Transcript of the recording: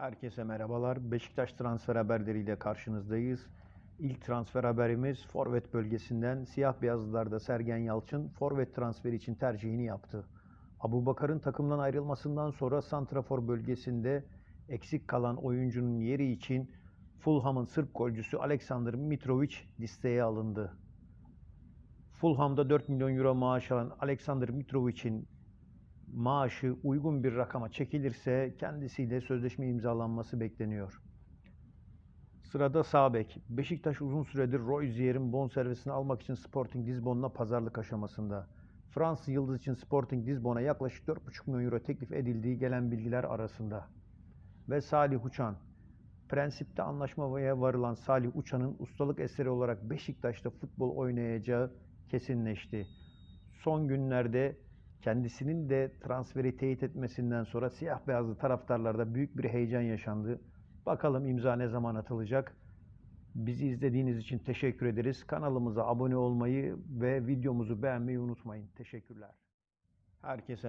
Herkese merhabalar. Beşiktaş transfer haberleriyle karşınızdayız. İlk transfer haberimiz forvet bölgesinden siyah beyazlılarda Sergen Yalçın forvet transferi için tercihini yaptı. Abu Bakar'ın takımdan ayrılmasından sonra santrafor bölgesinde eksik kalan oyuncunun yeri için Fulham'ın Sırp golcüsü Aleksandr Mitrovic listeye alındı. Fulham'da 4 milyon euro maaş alan Aleksandr Mitrovic'in maaşı uygun bir rakama çekilirse kendisiyle sözleşme imzalanması bekleniyor. Sırada sağ bek. Beşiktaş uzun süredir Royzier'in bonservisini almak için Sporting Lisbon'la pazarlık aşamasında. Fransız yıldız için Sporting Lisbon'a yaklaşık 4,5 milyon euro teklif edildiği gelen bilgiler arasında. Ve Salih Uçan. Prensipte anlaşmaya varılan Salih Uçan'ın ustalık eseri olarak Beşiktaş'ta futbol oynayacağı kesinleşti. Son günlerde kendisinin de transferi teyit etmesinden sonra siyah beyazlı taraftarlarda büyük bir heyecan yaşandı. Bakalım imza ne zaman atılacak? Bizi izlediğiniz için teşekkür ederiz. Kanalımıza abone olmayı ve videomuzu beğenmeyi unutmayın. Teşekkürler. Herkese